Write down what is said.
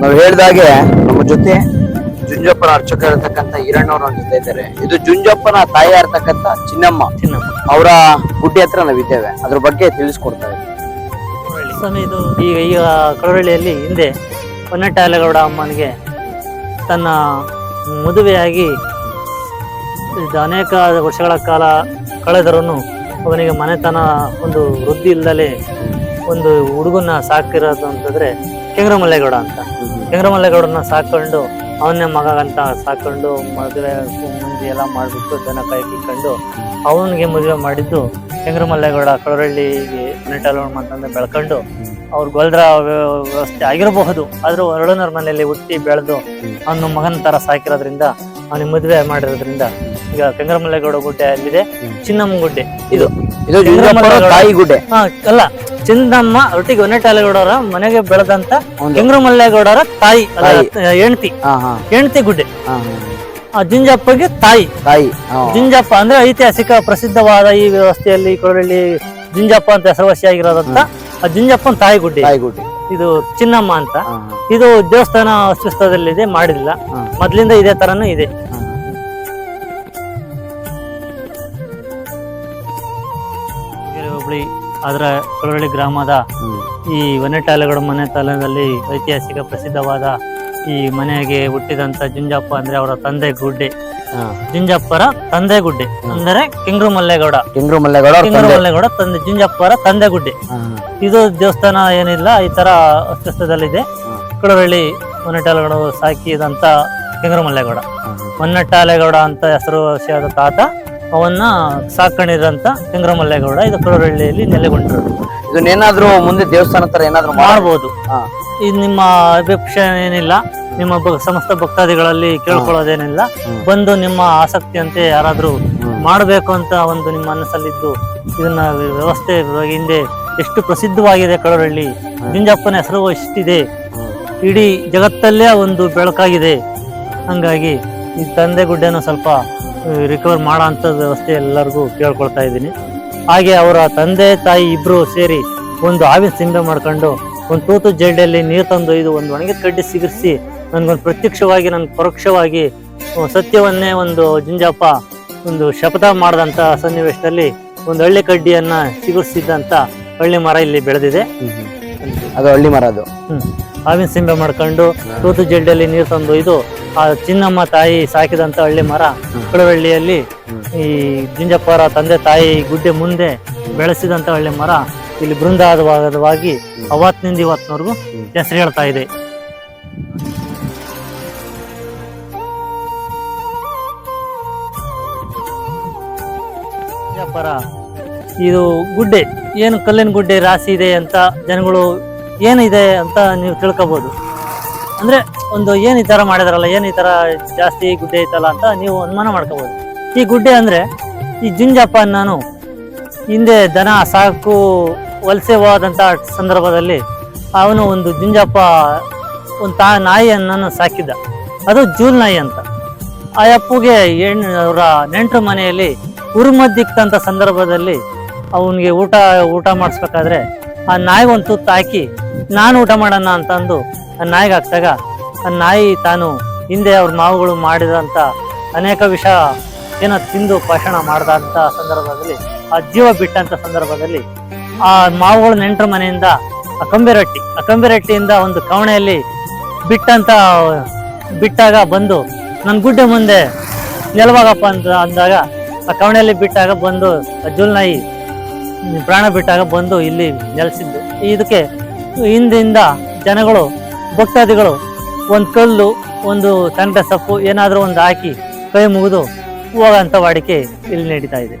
ನಾವು ಹೇಳಿದಾಗೆ ನಮ್ಮ ಜೊತೆ ಜುಂಜಪ್ಪನ ಅರ್ಚಕ ಇರತಕ್ಕಂತ ಈರಣ್ಣವ್ರ ನಮ್ಮ ಜೊತೆ ಇದ್ದಾರೆ. ಇದು ಜುಂಜಪ್ಪನ ತಾಯಿ ಇರ್ತಕ್ಕಂತ ಚಿನ್ನಮ್ಮ. ಅವರ ಗುಡ್ಡೆ ಹತ್ರ ನಾವಿದ್ದೇವೆ ಅದ್ರ ಬಗ್ಗೆ ತಿಳಿಸ್ಕೊಡ್ತಾ ಸಮಯ ಸ್ವಾಮಿ ಇದು ಈಗ ಈಗ ಕಳವಳ್ಳಿಯಲ್ಲಿ ಹಿಂದೆ ಪೊನ್ನಟ್ಟಾಲಗೌಡ ಅಮ್ಮನಿಗೆ ತನ್ನ ಮದುವೆಯಾಗಿ ಇದು ಅನೇಕ ವರ್ಷಗಳ ಕಾಲ ಕಳೆದರೂ ಅವನಿಗೆ ಮನೆತನ ಒಂದು ವೃದ್ಧಿ ಇಲ್ಲದಲೇ ಒಂದು ಹುಡುಗನ ಸಾಕಿರೋದು ಅಂತಂದ್ರೆ ಕೆಂಗ್ರಮಲ್ಲೇಗೌಡ ಅಂತ. ಕೆಂಗ್ರಮಲ್ಲೇಗೌಡನ್ನ ಸಾಕೊಂಡು ಅವನೇ ಮಗ ಅಂತ ಸಾಕೊಂಡು ಮದುವೆ ಮುಂದೆ ಎಲ್ಲ ಮಾಡಿಬಿಟ್ಟು ದನ ಕಾಯ್ಕೊಂಡು ಅವನಿಗೆ ಮದುವೆ ಮಾಡಿದ್ದು ಕೆಂಗ್ರಮಲ್ಲೇಗೌಡ ಕಳವಳ್ಳಿಗೆ ನೆಟ್ಟಲೋಣ ಅಂತಂದು ಬೆಳ್ಕೊಂಡು ಅವ್ರ ಗೊಲ್ದ್ರ ವ್ಯ- ವ್ಯವಸ್ಥೆ ಆಗಿರಬಹುದು. ಆದರೂ ಎರಡನವ್ರ ಮನೆಯಲ್ಲಿ ಹುಟ್ಟಿ ಬೆಳೆದು ಅವನ ಮಗನ ಥರ ಸಾಕಿರೋದ್ರಿಂದ ಅವನಿಗೆ ಮದುವೆ ಮಾಡಿರೋದ್ರಿಂದ ಈಗ ಕೆಂಗರಮಲ್ಲೇಗೌಡ ಗುಡ್ಡೆ ಅಲ್ಲಿದೆ. ಚಿನ್ನಮ್ಮ ಗುಡ್ಡೆ ಇದು ಇದು ತಾಯಿ ಗುಡ್ಡೆ. ಹಾ ಅಲ್ಲ. ಚಿನ್ನಮ್ಮ ಒಟ್ಟಿಗೆ ಹೊನ್ನಟಾಲೆಗೌಡರ ಮನೆಗೆ ಬೆಳೆದಂತ ಒಂದು- ಕೆಂಗ್ರಮಲ್ಲೇಗೌಡರ ತಾಯಿ ಹೆಂಡತಿ. ಹೆಂಡತಿ ಗುಡ್ಡೆ. ಜುಂಜಪ್ಪಗೆ ತಾಯಿ. ತಾಯಿ ಜಿಂಜಪ್ಪ ಅಂದ್ರೆ ಐತಿಹಾಸಿಕ ಪ್ರಸಿದ್ಧವಾದ ಈ ವ್ಯವಸ್ಥೆಯಲ್ಲಿ ಕೋರಳ್ಳಿ ಜಿಂಜಪ್ಪ ಅಂತ ಹೆಸರುವಾಸಿಯಾಗಿರೋದಂತ ಆ ಜುಂಜಪ್ಪನ ತಾಯಿ ಗುಡ್ಡೆ. ಇದು ಚಿನ್ನಮ್ಮ ಅಂತ. ಇದು ದೇವಸ್ಥಾನ ಅಸ್ತಿತ್ವದಲ್ಲಿದೆ ಮಾಡಿಲ್ಲ. ಹಾ. ಮೊದ್ಲಿಂದ ಇದೇ ತರನು ಇದೆ. ಹುಬ್ಳಿ. ಅದರ ಕೊರಳಿ ಗ್ರಾಮದ ಈ ವನೆಟಾಲೆಗೌಡ ಮನೆ ತಾಲದಲ್ಲಿ ಐತಿಹಾಸಿಕ ಪ್ರಸಿದ್ಧವಾದ ಈ ಮನೆಗೆ ಹುಟ್ಟಿದಂತ ಜುಂಜಪ್ಪ ಅಂದ್ರೆ ಅವರ ತಂದೆ ಗುಡ್ಡೆ. ಜುಂಜಪ್ಪರ ತಂದೆ ಗುಡ್ಡೆ. ಅಂದರೆ ಕೆಂಗ್ರು ಮಲ್ಲೇಗೌಡ. ಕೆಂಗ್ರು ಮಲ್ಲೇಗೌಡ ಕಿಂಗ್ರು ಮಲ್ಲೇಗೌಡ ತಂದೆ ಜುಂಜಪ್ಪರ ತಂದೆ ಗುಡ್ಡೆ. ಇದು ದೇವಸ್ಥಾನ ಏನಿಲ್ಲ ಈ ತರ ಅಸ್ತಿತ್ವದಲ್ಲಿದೆ. ಕೊಳವಳ್ಳಿ ಹೊನ್ನಟ್ಟಾಲೆಗೌಡ ಸಾಕಿದಂತ ಕೆಂಗ್ರು ಮಲ್ಲೇಗೌಡ. ಹಾ, ಅಂತ ಹೆಸರುವಾಸಿಯಾದ ತಾತ. ಅವನ್ನ ಸಾಕೊಂಡಿರಂತ ಕೆಂಗ್ರಮಲ್ಲೇಗೌಡ ಇದು ಕಡವಳ್ಳಿಯಲ್ಲಿ ನೆಲೆಗೊಂಡಿರೋದು ಇದನ್ನೇನಾದ್ರೂ ಮುಂದೆ ದೇವಸ್ಥಾನ ತರ ಏನಾದ್ರೂ ಮಾಡಬಹುದು ಮಾಡ್ಬೋದು. ಇದು ನಿಮ್ಮ ಅಭಿಪ್ರಾಯ ಏನಿಲ್ಲ ನಿಮ್ಮ ಸಮಸ್ತ ಭಕ್ತಾದಿಗಳಲ್ಲಿ ಕೇಳ್ಕೊಳ್ಳೋದೇನಿಲ್ಲ. ಬಂದು ನಿಮ್ಮ ಆಸಕ್ತಿಯಂತೆ ಯಾರಾದ್ರೂ. ಮಾಡಬೇಕು ಅಂತ ಒಂದು ನಿಮ್ಮ ಮನಸ್ಸಲ್ಲಿದ್ದು ಇದನ್ನ ವ್ಯವಸ್ಥೆ ಹಿಂದೆ ಎಷ್ಟು ಪ್ರಸಿದ್ಧವಾಗಿದೆ ಕಳವಳ್ಳಿ ನಿಂಜಪ್ಪನ ಹೆಸರು ಎಷ್ಟಿದೆ ಇಡೀ ಜಗತ್ತಲ್ಲೇ ಒಂದು ಬೆಳಕಾಗಿದೆ. ಹಂಗಾಗಿ ಈ ತಂದೆ ಗುಡ್ಡೆನೂ ಸ್ವಲ್ಪ ರಿಕವರ್ ಮಾಡೋ ಅಂಥ ವ್ಯವಸ್ಥೆ ಎಲ್ಲರಿಗೂ ಕೇಳ್ಕೊಳ್ತಾ ಇದ್ದೀನಿ ಹಾಗೆ ಅವರ ತಂದೆ ತಾಯಿ ಇಬ್ಬರು ಸೇರಿ ಒಂದು ಹಾವಿನ ಸಿಂಬೆ ಮಾಡ್ಕೊಂಡು ಒಂದು ತೂತು ಜಡ್ಡಲ್ಲಿ ನೀರು ತಂದು ಇದು ಒಂದು ಒಣಗಿದ ಕಡ್ಡಿ ಸಿಗಿಸಿ ನನಗೊಂದು ಪ್ರತ್ಯಕ್ಷವಾಗಿ ನನ್ನ ಪರೋಕ್ಷವಾಗಿ ಸತ್ಯವನ್ನೇ ಒಂದು ಜುಂಜಪ್ಪ ಒಂದು ಶಪಥ ಮಾಡಿದಂಥ ಸನ್ನಿವೇಶದಲ್ಲಿ ಒಂದು ಹಳ್ಳಿ ಕಡ್ಡಿಯನ್ನು ಸಿಗಿಸಿದ್ದಂಥ ಹಳ್ಳಿ ಮರ ಇಲ್ಲಿ ಬೆಳೆದಿದೆ. ಅದು ಹಳ್ಳಿ ಮರ ಅದು ಹ್ಮ್. ಹಾವಿನ ಸಿಂಬೆ ಮಾಡ್ಕೊಂಡು ತೂತು ಜಡ್ಡಲ್ಲಿ ನೀರು ತಂದು ಇದು, ಆ ಚಿನ್ನಮ್ಮ ತಾಯಿ ಸಾಕಿದಂತ ಹಳ್ಳಿ ಮರ, ಕುಳವಳ್ಳಿಯಲ್ಲಿ ಈ ಜಿಂಜಪ್ಪರ ತಂದೆ ತಾಯಿ ಗುಡ್ಡೆ ಮುಂದೆ ಬೆಳೆಸಿದಂತ ಹಳ್ಳಿ ಮರ, ಇಲ್ಲಿ ಬೃಂದಾದವಾಗಿ ಅವತ್ತಿನಿಂದ ಇವತ್ತಿನವರೆಗೂ ಹೆಸರು ಹೇಳ್ತಾ ಇದೆ. ಇದು ಗುಡ್ಡೆ, ಏನು ಕಲ್ಲಿನ ಗುಡ್ಡೆ ರಾಸಿ ಇದೆ ಅಂತ ಜನಗಳು ಏನಿದೆ ಅಂತ ನೀವು ತಿಳ್ಕೊಬೋದು. ಅಂದರೆ ಒಂದು ಏನು ಈ ಥರ ಮಾಡಿದಾರಲ್ಲ, ಏನು ಈ ಥರ ಜಾಸ್ತಿ ಗುಡ್ಡೆ ಐತಲ್ಲ ಅಂತ ನೀವು ಅನುಮಾನ ಮಾಡ್ಕೋಬೋದು. ಈ ಗುಡ್ಡೆ ಅಂದರೆ ಈ ಜುಂಜಪ್ಪ ನಾನು ಹಿಂದೆ ದನ ಸಾಕು ವಲಸೆವಾದಂಥ ಸಂದರ್ಭದಲ್ಲಿ ಅವನು ಒಂದು ಜುಂಜಪ್ಪ ಒಂದು ತಾ ನಾಯಿಯನ್ನು ಸಾಕಿದ್ದ. ಅದು ಜೂಲ್ ನಾಯಿ ಅಂತ. ಆ ಅಪ್ಪುಗೆ ಹೆಣ್ಣು ಅವರ ನೆಂಟರು ಮನೆಯಲ್ಲಿ ಉರುಮದ್ದಿಕ್ಕಂಥ ಸಂದರ್ಭದಲ್ಲಿ ಅವನಿಗೆ ಊಟ ಊಟ ಮಾಡಿಸ್ಬೇಕಾದ್ರೆ ಆ ನಾಯಿಗೆ ಒಂದು ತುತ್ತು ಹಾಕಿ, ನಾನು ಊಟ ಮಾಡೋಣ ಅಂತಂದು ಆ ನಾಯಿಗೆ ಹಾಕ್ದಾಗ, ಆ ನಾಯಿ ತಾನು ಹಿಂದೆ ಅವ್ರ ಮಾವುಗಳು ಮಾಡಿದಂಥ ಅನೇಕ ವಿಷ ಏನ ತಿಂದು ಪಾಷಣ ಮಾಡಿದಂಥ ಸಂದರ್ಭದಲ್ಲಿ, ಆ ಜೀವ ಬಿಟ್ಟಂಥ ಸಂದರ್ಭದಲ್ಲಿ, ಆ ಮಾವುಗಳು ನೆಂಟರ ಮನೆಯಿಂದ ಆ ಕಂಬಿರಟ್ಟಿ ಆ ಕಂಬಿರಟ್ಟಿಯಿಂದ ಒಂದು ಕವಣೆಯಲ್ಲಿ ಬಿಟ್ಟಂತ, ಬಿಟ್ಟಾಗ ಬಂದು ನನ್ನ ಗುಡ್ಡೆ ಮುಂದೆ ನೆಲವಾಗಪ್ಪ ಅಂತ ಅಂದಾಗ ಆ ಕವಣೆಯಲ್ಲಿ ಬಿಟ್ಟಾಗ ಬಂದು ಆ ಜುಲ್ ನಾಯಿ ಪ್ರಾಣ ಬಿಟ್ಟಾಗ ಬಂದು ಇಲ್ಲಿ ನೆಲೆಸಿದ್ದು. ಇದಕ್ಕೆ ಹಿಂದಿಂದ ಜನಗಳು, ಭಕ್ತಾದಿಗಳು ಒಂದು ಕಲ್ಲು, ಒಂದು ತಂಡ ಸೊಪ್ಪು ಏನಾದರೂ ಒಂದು ಹಾಕಿ ಕೈ ಮುಗಿದು ಹೋಗೋಂಥ ವಾಡಿಕೆ ಇಲ್ಲಿ ನಡೀತಾ ಇದೆ.